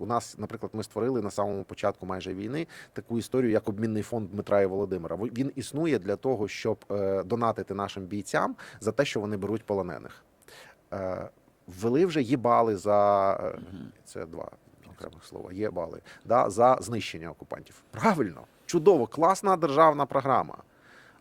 у нас, наприклад, ми створили на самому початку майже війни таку історію, як обмінний фонд Дмитра і Володимира. Він існує для того, щоб е, донатити нашим бійцям за те, що вони беруть полонених. Е, ввели вже їбали за е, це два окремих слова. Єбали да, за знищення окупантів. Правильно, чудово, класна державна програма.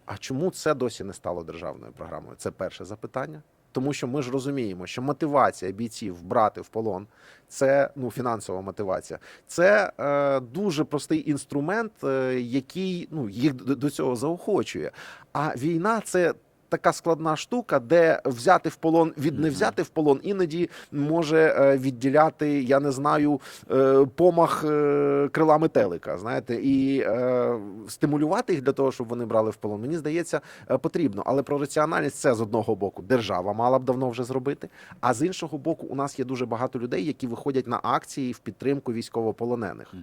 А чому це досі не стало державною програмою? Це перше запитання. Тому що ми ж розуміємо, що мотивація бійців брати в полон це ну фінансова мотивація. Це е, дуже простий інструмент, е, який ну їх до, цього заохочує. А війна це. Така складна штука, де взяти в полон від не взяти в полон, іноді може е, відділяти, я не знаю, е, помах е, крила метелика. Знаєте, і стимулювати їх для того, щоб вони брали в полон. Мені здається, потрібно. Але про раціональність це з одного боку держава мала б давно вже зробити. А з іншого боку, у нас є дуже багато людей, які виходять на акції в підтримку військовополонених.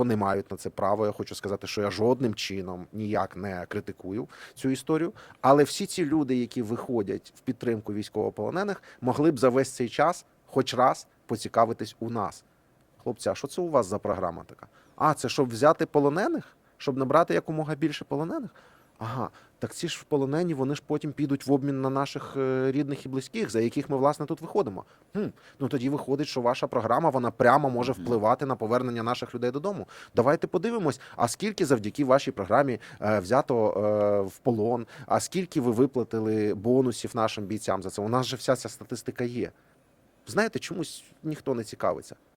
Вони мають на це право. Я хочу сказати, що я жодним чином ніяк не критикую цю історію. Але всі ці люди, які виходять в підтримку військовополонених, могли б за весь цей час, хоч раз, поцікавитись у нас. Хлопця, що це у вас за програма така? А, це щоб взяти полонених? Щоб набрати якомога більше полонених? Ага, так ці ж полонені, вони ж потім підуть в обмін на наших е, рідних і близьких, за яких ми власне тут виходимо. Хм, ну тоді виходить, що ваша програма вона прямо може впливати на повернення наших людей додому. Давайте подивимось, а скільки завдяки вашій програмі е, взято е, в полон, а скільки ви виплатили бонусів нашим бійцям за це? У нас же вся ця статистика є. Знаєте, чомусь ніхто не цікавиться.